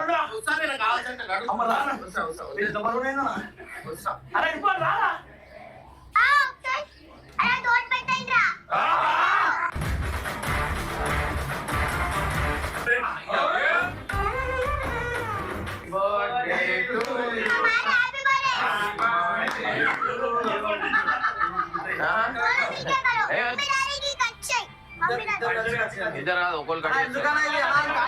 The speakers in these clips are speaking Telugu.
అరే అమ్మ రానా? అరే ఇప్పుడు పెట్టండిరా. Birthday to you. అమ్మ, హ్యాపీ ఇద్దరు కాదు, ఒకళ్ళు కట్ చేస్తారు. ఎందుకన్నా ఇది? అన్నా,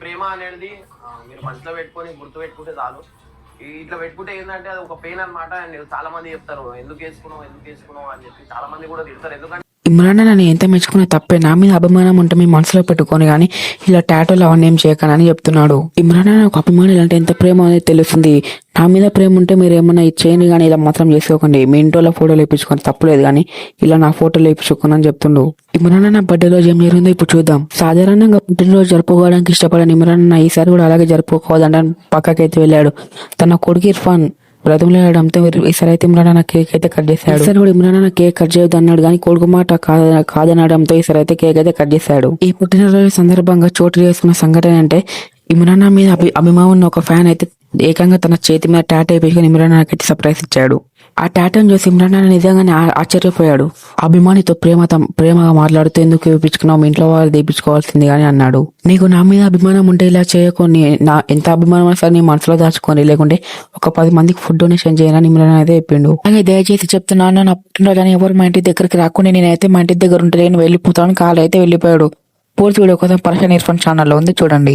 ప్రేమ అనేది మీరు మనసులో పెట్టుకొని గుర్తు పెట్టుకుంటే చాలు. ఇట్లా పెట్టుకుంటే ఏంటంటే అది ఒక పెయిన్ అనమాట అండ్ చాలా మంది చెప్తారు ఎందుకు వేసుకున్నావు ఎందుకు వేసుకున్నావు అని చెప్పి చాలా మంది కూడా తిడతారు. ఎందుకంటే ఇమ్రాన్ నన్ను ఎంత మెచ్చుకున్న తప్పే నా మీద అభిమానం ఉంటే మీ మనసులో పెట్టుకొని కానీ ఇలా టాటోలు అవన్నీ ఏం చేయకనని చెప్తున్నాడు. ఇమ్రాన్ అన్న ఒక అభిమానం ఇలాంటి ఎంత ప్రేమ అనేది తెలుస్తుంది. నా మీద ప్రేమ ఉంటే మీరు ఏమన్నా చేయండి కానీ ఇలా మాత్రం చేసుకోకండి. మీ ఇంట్లో ఫోటోలు వేయించుకొని తప్పలేదు కానీ ఇలా నా ఫోటోలు వేయించుకోని అని చెప్తుండు. ఇమ్రాన్ అన్న బర్త్డే రోజు ఏం జరిగిందో ఇప్పుడు చూద్దాం. సాధారణంగా పుట్టినరోజు జరుపుకోవడానికి ఇష్టపడని ఇమ్రాన్ అన్న ఈసారి కూడా అలాగే జరుపుకోవద్దంటే పక్కకైతే వెళ్ళాడు. తన కొడుకు ఇర్ఫాన్ బ్రతిమలాడడంతో ఈసారి అయితే ఇమ్రాన్ అన్న కేక్ అయితే కట్ చేశాడు. ఈసారి కూడా ఇమ్రాన్ అన్న కేక్ కట్ చేయొద్దు అన్నాడు కానీ కొడుకు మాట కాద- కాదనడంతో ఈసారి అయితే కేక్ అయితే కట్ చేశాడు. ఈ పుట్టినరోజు సందర్భంగా చోటు చేసుకున్న సంఘటన అంటే ఇమ్రాన్ మీద అభి అభిమానం ఉన్న ఒక ఫ్యాన్ అయితే ఏకంగా తన చేతి మీద టాటూ వేయించుకొని ఇమ్రాన్ అన్నకైతే సర్ప్రైజ్ ఇచ్చాడు. ఆ టాటూని చూసి ఇమ్రాన్ నాన్న నిజంగానే ఆశ్చర్యపోయాడు. అభిమానితో ప్రేమ ప్రేమగా మాట్లాడుతూ ఎందుకు చూపించుకున్నావు మీ ఇంట్లో వాళ్ళు తీపించుకోవాల్సింది అని అన్నాడు. నీకు నా మీద అభిమానం ఉంటే ఇలా చేయకొని నా ఎంత అభిమానం అయినా సరే నీ మనసులో దాచుకొని లేకుంటే ఒక పది మందికి ఫుడ్ డొనేషన్ చేయాలని ఇమ్రాన్ అయితే చెప్పిండు. అలాగే దయచేసి చెప్తున్నాను నా పుట్టినరోజు ఎవరు మా ఇంటి దగ్గరికి రాకుండా నేనైతే మా ఇంటి దగ్గర ఉంటే నేను వెళ్ళిపోతాను కాలు అయితే వెళ్ళిపోయాడు. పూర్తి వీడియో కోసం పర్షన్ ఇర్ఫాన్ ఛానల్లో ఉంది చూడండి.